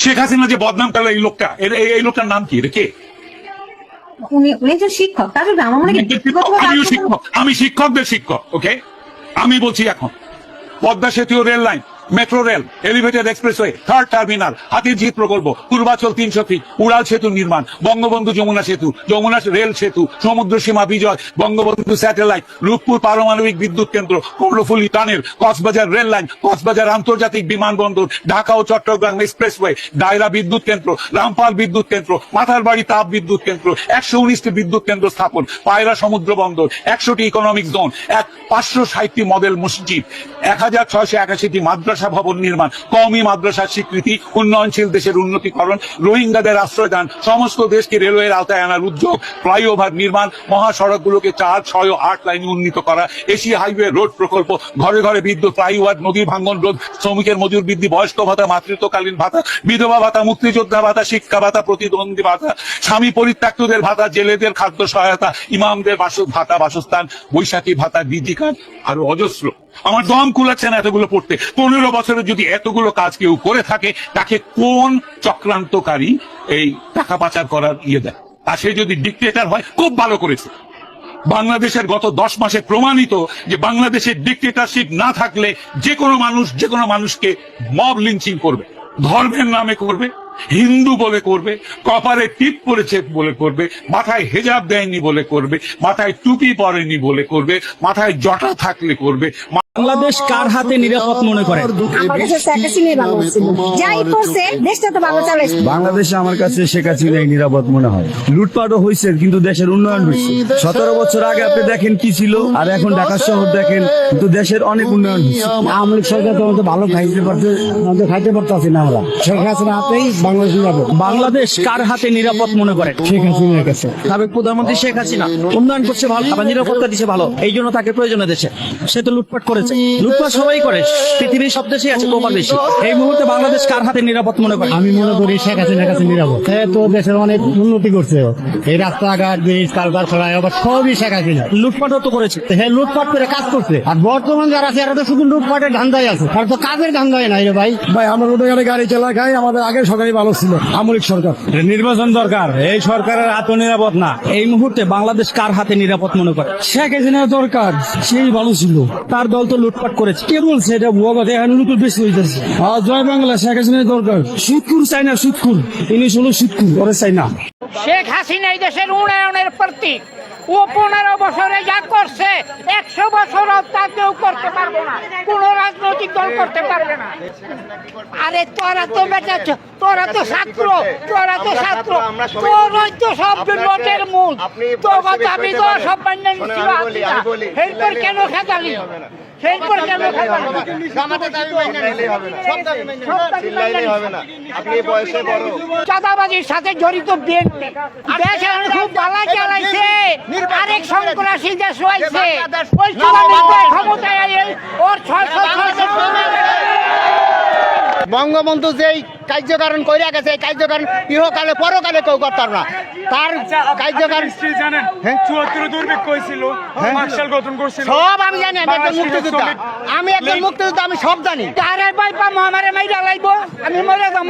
শেখ হাসিনা যে বদনাম করল এই লোকটা এই এই লোকটার নাম কি? এটা কে? উনি উনি একজন শিক্ষক তার আমার মনে কি ব্যক্তিগতভাবে আমিও শিক্ষক। আমি শিক্ষকদের শিক্ষক ওকে আমি বলছি এখন পদ্মা সেতু rail line metro rail, elevated expressway, third terminal Hatir Jheel প্রকল্প, পূর্বাচল তিনশো ফিট উড়াল সেতু নির্মাণ, বঙ্গবন্ধু যমুনা সেতু, যমুনা রেল সেতু, সমুদ্র সীমা বিজয়, বঙ্গবন্ধু স্যাটেলাইট, রূপপুর পারমাণবিক বিদ্যুৎ কেন্দ্র Karnaphuli tunnel, Cox's Bazar rail line, Cox's Bazar আন্তর্জাতিক বিমানবন্দর, ঢাকা ও চট্টগ্রাম এক্সপ্রেসওয়ে ডায়রা বিদ্যুৎ কেন্দ্র, রামপাল বিদ্যুৎ কেন্দ্র, মাথারবাড়ি তাপ বিদ্যুৎ কেন্দ্র, একশো উনিশটি বিদ্যুৎ কেন্দ্র স্থাপন, পায়রা সমুদ্র বন্দর, একশোটি ইকোনমিক জোন এক পাঁচশো ষাটটি মডেল মসজিদ, এক হাজার ছয়শো একাশিটি মাদ্রাসা ভবন নির্মাণ কমই মাদ্রাসার স্বীকৃতি, উন্নয়নশীল দেশের উন্নতিকরণ, রোহিঙ্গাদের আশ্রয়দান, সমস্ত দেশকে রেলওয়ের আওতায় আনার উদ্যোগ, ফ্লাইওভার নির্মাণ, মহাসড়কগুলোকে চার, ছয় আট লাইনে উন্নীত করা, এশিয়া হাইওয়ে রোড প্রকল্প, ঘরে ঘরে বিদ্যুৎ, ফ্লাইওভার, নদী ভাঙ্গন রোধ, শ্রমিকের মজুর বৃদ্ধি, বয়স্ক ভাতা, মাতৃত্বকালীন ভাতা, বিধবা ভাতা, মুক্তিযোদ্ধা ভাতা, শিক্ষা ভাতা, প্রতিদ্বন্দ্বী ভাতা, স্বামী পরিত্যক্তদের ভাতা, জেলেদের খাদ্য সহায়তা, ইমামদের ভাতা বাসস্থান, বৈশাখী ভাতা, ডিজি কার্ড, আরও অজস্র। আমার দম কুলাচ্ছে না এতগুলো পড়তে। পনেরো বছরে যদি এতগুলো কাজ কেউ করে থাকে, তাকে কোন চক্রান্তকারী এই টাকা পাচার করার ইয়ে দেয়? আর সে যদি ডিক্টেটার হয়, খুব ভালো করেছে। বাংলাদেশের গত দশ মাসে প্রমাণিত যে বাংলাদেশের ডিক্টেটারশিপ না থাকলে যে কোনো মানুষ, যে কোনো মানুষকে মব লিঞ্চিং করবে, ধর্মের নামে করবে, হিন্দু বলে করবে কপারে টিপ পরেছে বলে করবে, মাথায় হেজাব দেয়নি বলে করবে, মাথায় টুপি পরেনি বলে করবে, মাথায় জটা থাকলে করবে বাংলাদেশ কার হাতে নিরাপদ মনে করে? বাংলাদেশে। আমার কাছে শেখ হাসিনাই নিরাপদ মনে হয়। লুটপাটও হয়েছে কিন্তু দেশের উন্নয়ন হয়েছে। সতেরো বছর আগে আপনি দেখেন কি ছিল আর এখন ঢাকা শহর দেখেন কিন্তু দেশের অনেক উন্নয়ন হয়েছে। আওয়ামী লীগ সরকার তো আমাদের ভালো খাইতে পারতে আমাদের খাইতে পারতেছি না আমরা শেখ হাসিনা হাতেই বাংলাদেশ যাব বাংলাদেশ কার হাতে নিরাপদ মনে করেন শেখ হাসিনার কাছে। সাবেক প্রধানমন্ত্রী শেখ হাসিনা উন্নয়ন করছে ভালো আবার নিরাপত্তা দিচ্ছে ভালো। এই জন্য তাকে প্রয়োজনে দেশে। সে তো লুটপাট করেছে লুটপাট সবাই করে পৃথিবীর সব দেশেই আছে বেশি। এই মুহূর্তে বাংলাদেশ কার হাতে নিরাপদ মনে করেন আমি মনে করি শেখ হাসিনার কাছে নিরাপদ। সে তো দেশের অনেক উন্নতি করছে। এই রাস্তাঘাট ব্রিজ কালকারখানা আবার সবই শেখ হাসিনা। লুটপাটও তো করেছে। সে লুটপাট করে কাজ করছে। আর বর্তমান যারা আছে এরা তো শুধু লুটপাটের ধান্দায় আছে। আর তো কাজের ধান্দায় নাই রে ভাই। ভাই আমরা রোডে গাড়ি চালা খাই আমাদের আগের সরকারই ভালো ছিল আমলিক সরকার। নির্বাচন দরকার। এই সরকারের আত্মনিরাপদ না। এই মুহূর্তে বাংলাদেশ কার হাতে নিরাপদ মনে করে? শেখ হাসিনা দরকার সেই ভালো ছিল। তার দল তো লুটপাট করেছে। কে বলছে এটা? ভুয়া কথা এখন নতুন বেশি হইতেছে। আর জয় বাংলা শেখ হাসিনা দরকার। সুৎকুর চাই না সুৎকুর ইনি হলো সুৎকুর ওরে চাই না। শেখ হাসিনা এই দেশের উন্নয়নের প্রতীক। ও পনেরো বছরে যা করছে একশো বছরও তা কেউ করতে পারব না। কোন রাজনৈতিক দল করতে পারবে না। আরে তোরা তো বেটা তোরা তো ছাত্র তোরা তো ছাত্র। তোরই তো সব নোটের মূল। তো দাবি তো সব মান্য নিচ্ছিল এরপর কেন খেতালি? চাঁদাবাজির সাথে জড়িত বিএনপি দেশ এখন খুব বালা চালাইছে আরেক সন্ত্রাসী দেশ হয়েছে ওই ক্ষমতায় ওর বঙ্গবন্ধু যেই কার্যকারণ কইরা গেছে এই কার্যকারণ ইহকালে পরকালে কেউ করতাম না। তার কার্যকারণ জানেন হ্যাঁ? চুয়াত্তর দুর্ভিক্ষ হয়েছিল মার্শাল গঠন করছিল। সব আমি জানি আমি একজন মুক্তিযোদ্ধা। আমি একজন মুক্তিযোদ্ধা আমি সব জানি। আরে ভাই আমার মাইরা লাইব আমি মরে যাব।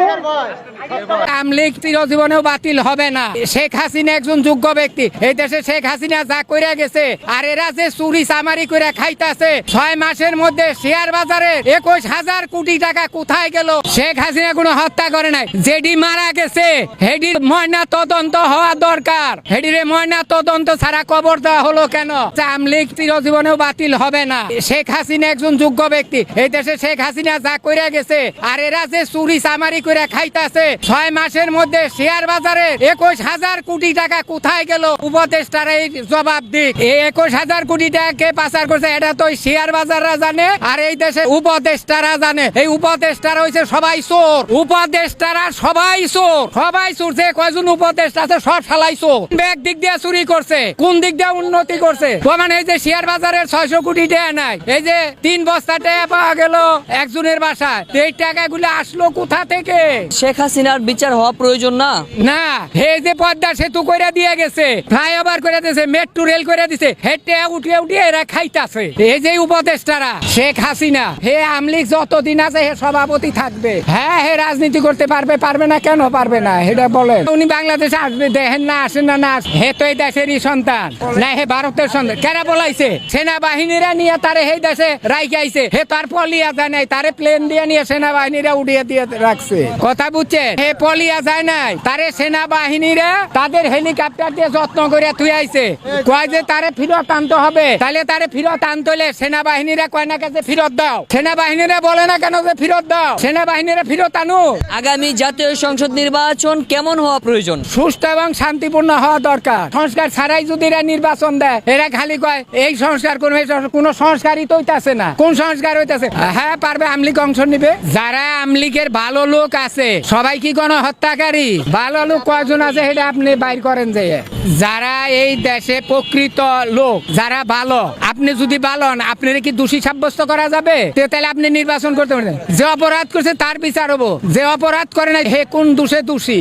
আমলিগ চিরজীবনেও বাতিল হবে না। শেখ হাসিনা একজন যোগ্য ব্যক্তি। এই দেশে শেখ হাসিনা যা কইরা গেছে আর এরা যে চুরি চামারি করে খাইতাছে ছয় মাসের মধ্যে শেয়ার বাজারে একুশ হাজার কোটি টাকা কোথায় গেল? শেখ হাসিনা কোনো হত্যা করে নাই। যেডি মারা গেছে হেডির ময়না তদন্ত হওয়া দরকার। হেডিরে ময়না তদন্ত ছাড়া কবর দেওয়া হলো কেন? আমলিগ চিরজীবনেও বাতিল হবে না। শেখ হাসিনা একজন যোগ্য ব্যক্তি। এই দেশে শেখ হাসিনা যা কইরা গেছে আর এরা যে চুরি চামারি করে খাইতাছে, ছয় মাসের মধ্যে শেয়ার বাজারে একুশ হাজার কোটি টাকা কোথায় গেল? উপদেষ্টারা এই জবাব দিক। এই একুশ হাজার কোটি টাকা কে পাচার করছে, এটা তো শেয়ার বাজাররা জানে আর এই দেশে উপদেষ্টারা জানে। এই উপদেষ্টারা হইছে সবাই চোর। উপদেষ্টারা সবাই চোর। সবাই চোর যে কয়জন উপদেষ্টা আছে সব সালাই চোর। ব্যাগ দিক দিয়ে চুরি করছে কোন দিক দিয়ে উন্নতি করছে। প্রমাণ এই যে শেয়ার বাজারের ছয়শো কোটি টাকা নাই এই যে তিন বস্তা টাকা পাওয়া গেল একজনের বাসায়। এই টাকাগুলো আসলো কোথা থেকে? শেখ হাসিনার বিচার হওয়া প্রয়োজন না? না হে যে পদ্মা সেতু করে দিয়ে গেছে ফ্লাইওভার করে দিয়েছে মেট্রো রেল করে দিছে হেঁটে উঠিয়ে উঠিয়ে এরা খাইতাছে। এই যে উপদেষ্টারা শেখ হাসিনা হে আমলিক যতদিন আছে হে সভাপতি থাকবে। হ্যাঁ হে রাজনীতি রাজনীতি করতে পারবে পারবে না কেন পারবে না? এটা বলেন। উনি বাংলাদেশে আসবে, দেখেন না, আসেন না না হে তো এই দেশেরই সন্তান, না হে ভারতের সন্তান। কেনা বলাইছে? সেনাবাহিনীরা নিয়ে তারে এই দেশে রাইকে আইছে। হে তার পলিয়া যায় নাই, তারে প্লেন দিয়ে নিয়ে সেনাবাহিনীরা উড়িয়ে দিয়ে রাখছে। কথা বুঝছেন? হে পলিয়া যায় নাই, তারে সেনাবাহিনীরা তাদের হেলিকপ্টার দিয়ে যত্ন করে তুই আইছে। কয় যে তারে ফিরত আনতে হবে তাহলে তারে ফিরত আনতে হলে সেনাবাহিনীরা কয় না কাছে ফিরত দাও। সেনাবাহিনীরা বলে না কেন যে ফিরত দাও? সেনাবাহিনীরা ফিরত আনু আগামী জাতীয় সংসদ নির্বাচন কেমন হওয়া প্রয়োজন? সুস্থ এবং শান্তিপূর্ণ হওয়া দরকার। সংস্কার ছাড়াই যদি এরা নির্বাচন দেয়, এরা খালি কয়, এই সংস্কার সংস্কার- কোনো সংস্কারই তো হইতাছে না। কোন সংস্কার হইতাছে? হ্যাঁ পারবে আমলিক অংশ নিবে। যারা আমলিকের ভালো লোক আছে, সবাই কি কোনো হত্যাকারী? ভালো লোক কয়জন আছে সেটা আপনি বাইর করেন যে। যারা এই দেশে প্রকৃত লোক, যারা ভালো, আপনি যদি ভালো হন, আপনার কি দোষী সাব্যস্ত করা যাবে? তাহলে আপনি নির্বাচন করতে পারেন যে অপরাধ করছে তার বিচার হব। যে অপরাধ করে নাই, হে কোন দোষে দোষী?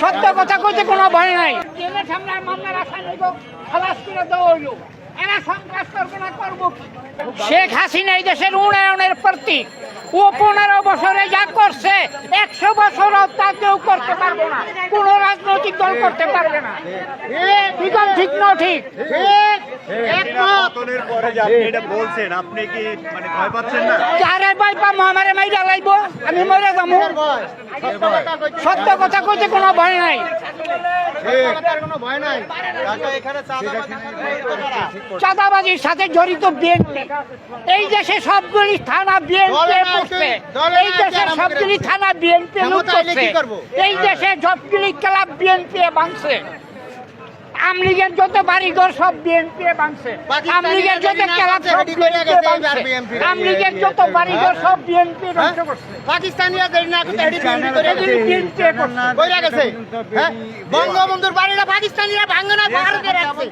সত্য কথা কইতে কোনো ভয় নাই। জেলের সামনে মামলার আসামি গো খালাস করে শেখ হাসিনা এই দেশের উন্নয়নের প্রতীক। ও পনেরো বছরে যা করছে একশো বছরও তা কেউ করতে পারব না। কোন রাজনৈতিক দল করতে পারবে না। ঠিক না ঠিক? মানে আমি মরে যাব? সত্য কথা কইতে কোনো ভয় নাই। কোনো ভয় নাই। এখানে চাঁদাবাজি চাঁদাবাজির সাথে জড়িত বিএনপি এই দেশে সবগুলি থানা বিএনপি করছে। এই দেশে সবগুলি থানা বিএনপি এই দেশে সবগুলি ক্লাব বিএনপি ভাঙছে। আমলিগের যত বাড়িঘর সব বিএনপি ভাঙছে। আমলিগের যত ক্লাব সব বিএনপি গেছে, ভাঙছে। আমলিগের যত বাড়িঘর সব বিএনপি ধ্বংস করছে পাকিস্তানিরা দেরি না করতে হেডি বিএনপি করে বিএনপি কইরা গেছে? হ্যাঁ? বঙ্গবন্ধুর বাড়িটা পাকিস্তানিরা ভাঙে না ভারতে রাখছে।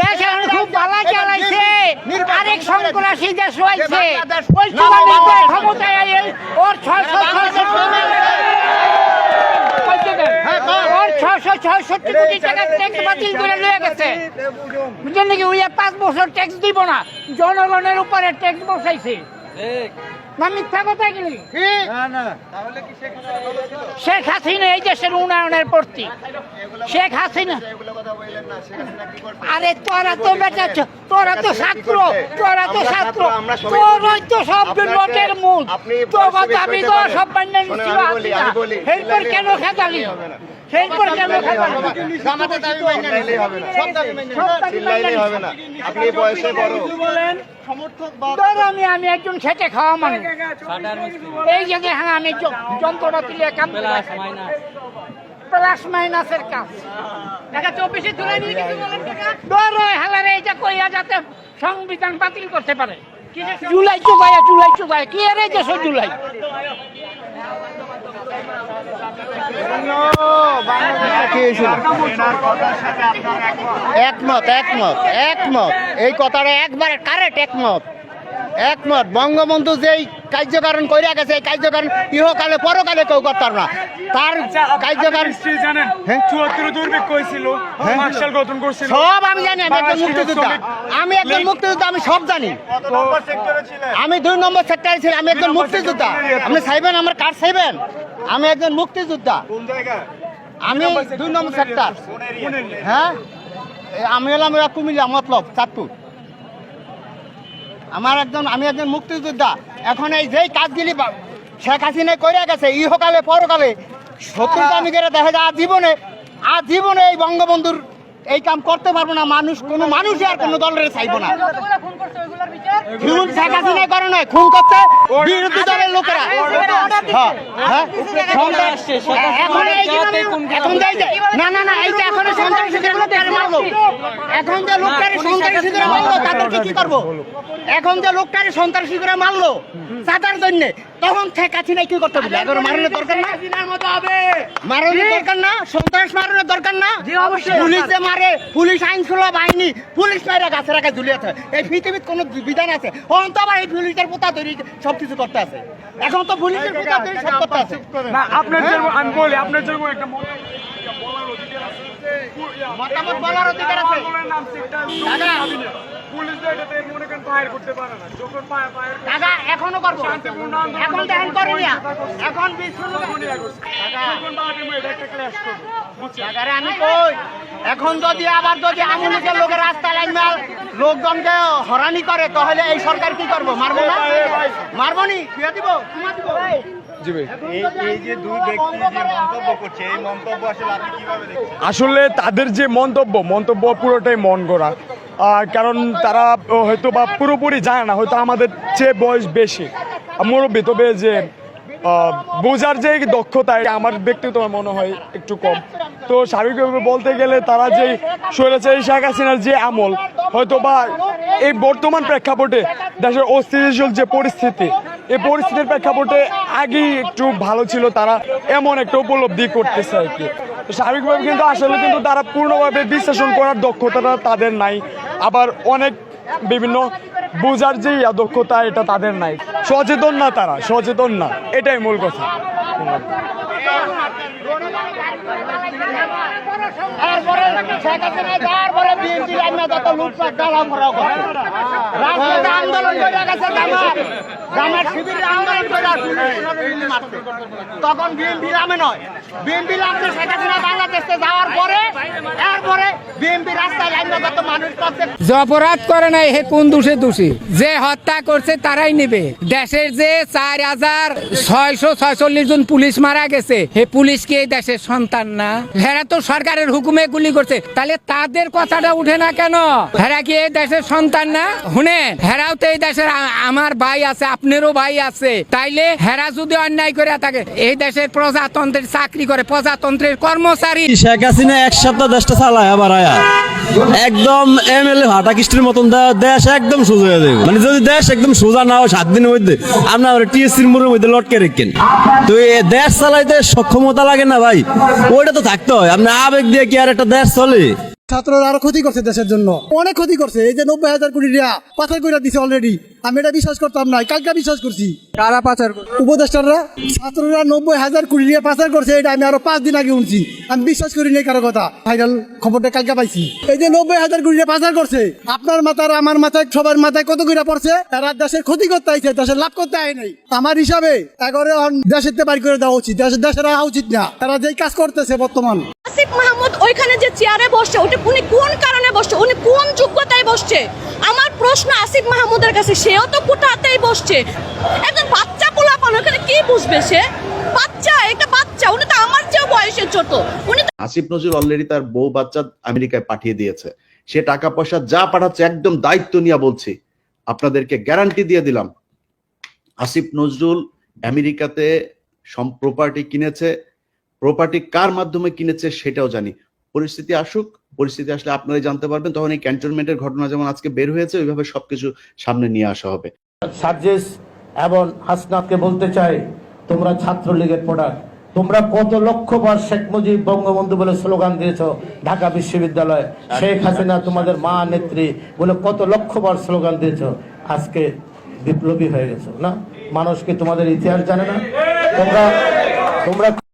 দেশ এখন খুব ভালো চালাইছে। আরেক সন্ত্রাসী দেশ হয়েছে ওই সময় ক্ষমতায় ওর ছয়শো হ্যাঁ, কর। ওর ছয়শো ছয়ষট্টি কোটি টাকা ট্যাক্স বাতিল করে লয়ে গেছে। বুঝলেন নাকি? ওই পাঁচ বছর ট্যাক্স দিব না। জনগণের উপরে ট্যাক্স বসাইছে। না মিথ্যা কথা গেলি শেখ হাসিনা এই দেশের উন্নয়নের প্রতীক শেখ হাসিনা আরে তোরা তো বেটা তোরা তো ছাত্র তোরা তো ছাত্র। আমরা সবাই তোরাই তো সব নোটের মূল। পরিস্থিতি দাবি তো সব শোনেন, ছিল আমি বলি, আমি বলি। এরপর কেন খেতালি? আমি আমি একজন খেটে খাওয়া মানুষ। এই যে হ্যাঁ আমি য- যন্ত্রপাতি নিয়ে কাম প্লাস মাইনাসের কাজ। টাকা চব্বিশে তুলে নিয়ে কিছু বলেন টাকা? এটা কইয়া যাতে সংবিধান বাতিল করতে পারে। জুলাই চুবাইয়া জুলাই চুবাইয়া। কি এর এই দেশ জুলাই? একমত একমত একমত। এই কথাটা একবারে কারেক্ট একমত। একমত। বঙ্গবন্ধু যেই কার্যকারণ কইরা গেছে এই কার্যকারণ ইহকালে পরকালে কেউ করতাম না। তার কার্যকারণ হিস্ট্রি জানেন হ্যাঁ? চুয়াত্তর দুর্ভিক্ষ হয়েছিল মার্শাল গঠন করছিল। সব আমি জানি আমি একজন মুক্তিযোদ্ধা। আমি একজন মুক্তিযোদ্ধা আমি সব জানি। আমি দুই নম্বর সেক্টরে ছিলাম আমি একজন মুক্তিযোদ্ধা। আপনি চাইবেন আমার কার্ড চাইবেন? আমি একজন মুক্তিযোদ্ধা। আমি দুই নম্বর সেক্টর হ্যাঁ? আমি হলাম এরা কুমিল্লা মতলব চাঁদপুর। আমার একজন আমি একজন মুক্তিযোদ্ধা। এখন এই যেই কাজগুলি শেখ হাসিনা করে গেছে ইহকালে পরকালে সত্যি আমি করে দেখা যায় আর জীবনে আর জীবনে এই বঙ্গবন্ধুর এই কাম করতে পারব না। মানুষ কোনো মানুষই আর কোনো দলের চাইব না। খুন শেখ হাসিনা করে নয় খুন করছে বিরোধী দলের লোকেরা। হ্যাঁ, হ্যাঁ। এখন এখন না না না এই যে এখন সন্ত্রাসীদের মারলো। এখন যে লোকটারে মারলো তাদেরকে কি করব? এখন যে লোকটারে মারলো চাঁদার জন্য তখন শেখ হাসিনা কি করতে হবে? এখন মারানোর দরকার না? দরকার না? সন্ত্রাস দরকার না? পুলিশ যে মারে পুলিশ আইন শৃঙ্খলা বাহিনী পুলিশ মাইরা গাছে রাখা ঝুলিয়েছে এই পৃথিবীর কোন বিধান আছে। অন্ত তো আবার এই পুলিশের পোতা তৈরি সবকিছু করতে আছে। এখন তো পুলিশের পোতা তৈরি সব করতে আছে। না আপনার জন্য আমি বলি আপনার জন্য একটা মত- বলার অধিকার আছে মতামত বলার অধিকার আছে। এখন যদি, আবার যদি আমুলিকের লোকের রাস্তা লাইন লোকজনকে হরানি করে, তাহলে এই সরকার কি করব? মারবো না? মারবো নি? দিব? দিব আসলে তাদের যে মন্তব্য মন্তব্য পুরোটাই মন গড়া। কারণ তারা হয়তো বা পুরোপুরি জানে না হয়তো আমাদের চেয়ে বয়স বেশি। মুরব্বী তবে যে বোঝার যে দক্ষতা আমার ব্যক্তিগত মনে হয় একটু কম। তো স্বাভাবিকভাবে বলতে গেলে তারা যে স্বৈরাচারী শেখ হাসিনার যে আমল হয়তো বা এই বর্তমান প্রেক্ষাপটে দেশের অস্থিতিশীল যে পরিস্থিতি এই পরিস্থিতির প্রেক্ষাপটে আগেই একটু ভালো ছিল, তারা এমন একটা উপলব্ধি করতেছে আর কি। স্বাভাবিকভাবে কিন্তু আসলে কিন্তু তারা পূর্ণভাবে বিশ্লেষণ করার দক্ষতাটা তাদের নাই। আবার অনেক বিভিন্ন বোঝার যে দক্ষতা, এটা তাদের নাই। সচেতন না তারা, সচেতন না। এটাই মূল কথা। আন্দোলন জামাত শিবিরের আন্দোলন করে তখন বিএনপি নয়। বিএনপি শেখ হাসিনা বাংলাদেশে যাওয়ার পরে, এরপরে বিএনপি রাস্তায় লাইনে মানুষ করছে যে অপরাধ করে নাই, হে কোন দোষে দোষী? যে হত্যা করছে, তারাই নেবে। দেশের যে চার হাজার ছয়শো ছয়চল্লিশ জন পুলিশ মারা গেছে, হে পুলিশ কি দেশের সন্তান না? হেরা তো সরকারের হুকুমে গুলি করছে। তাহলে তাদের কথাটা উঠে না কেন? হেরা কি এই দেশের সন্তান না? শুনেন, হেরাও তো এই দেশের আমার ভাই আছে আপনারও ভাই আছে। তাইলে হেরা যদি অন্যায় করে থাকে, এই দেশের প্রজাতন্ত্রের চাকরি করে, প্রজাতন্ত্রের কর্মচারী। শেখ হাসিনা এক সপ্তাহ দেশটা চালায় আবার আয়া? একদম এমএলএ হাটা কিস্টির মতন দে- দেশ একদম সোজা হয়ে যাবে। মানে যদি দেশ একদম সোজা না হয়, সাত দিনের মধ্যে আপনার টিএসসির মুড়ের মধ্যে লটকে রেখেন তো এই দেশ চালাইতে সক্ষমতা লাগে না ভাই। ওইটা তো থাকতে হয়। আপনি আবেগ দিয়ে কি আর একটা দেশ চলে? ছাত্ররা আরও ক্ষতি করছে দেশের জন্য। অনেক ক্ষতি করছে। এই যে নব্বই হাজার কোটি টাকা পাচার করে দিছে অলরেডি আমি এটা বিশ্বাস করতাম না কালকে বিশ্বাস করছি। কারা পাচার উপদেষ্টাররা ছাত্ররা নব্বই হাজার কোটি টাকা পাচার করছে এটা আমি আরও পাঁচ দিন আগে শুনছি। আমি বিশ্বাস করি নাই কারও কথা। ভাইরাল খবরটা কালকে পাইছি। এই যে নব্বই হাজার কোটি টাকা পাচার করছে আপনার মাথার আমার মাথায় সবার মাথায় কত করে পড়ছে? এরা দেশের ক্ষতি করতে আইছে দেশের লাভ করতে আয় নাই। আমার হিসাবে এগারো দেশের বাড়ি করে দেওয়া উচিত। দেশের দেশের উচিত না। তারা যেই কাজ করতেছে বর্তমান। আসিফ মাহমুদ ওইখানে যে চেয়ারে বসছে ওটা উনি কোন কারণে বসছে? উনি কোন যোগ্যতায় বসছে? আমার প্রশ্ন আসিফ মাহমুদের কাছে, সেও তো কুটাতেই বসছে। একজন বাচ্চা ওখানে কি বুঝবে সে? বাচ্চা, একটা বাচ্চা, উনি তো আমার চেয়েও বয়সের ছোট। উনি আসিফ অলরেডি তার বউ বাচ্চা আমেরিকায় পাঠিয়ে দিয়েছে। সে টাকা পয়সা যা পাঠাচ্ছে, একদম দায়িত্ব নিয়ে বলছি। আপনাদেরকে গ্যারান্টি দিয়ে দিলাম। আসিফ নজরুল আমেরিকাতে সম প্রপার্টি কিনেছে। প্রপার্টি কার মাধ্যমে কিনেছে সেটাও জানি। পরিস্থিতি আসুক, পরিস্থিতি আসলে আপনারাই জানতে পারবেন, তখন এই ক্যান্টনমেন্টের ঘটনা যেমন আজকে বের হয়েছে, ওইভাবে সবকিছু সামনে নিয়ে আসা হবে। সার্জেস এবং হাসনাতকে বলতে চাই, তোমরা ছাত্রলীগের প্রোডাক্ট তোমরা কত লক্ষ বার শেখ মুজিব বঙ্গবন্ধু বলে স্লোগান দিয়েছ ঢাকা বিশ্ববিদ্যালয়, শেখ হাসিনা তোমাদের মা নেত্রী বলে কত লক্ষ বার স্লোগান দিয়েছ, আজকে বিপ্লবী হয়ে গেছো, না? মানুষ কি তোমাদের ইতিহাস জানে না? তোমরা তোমরা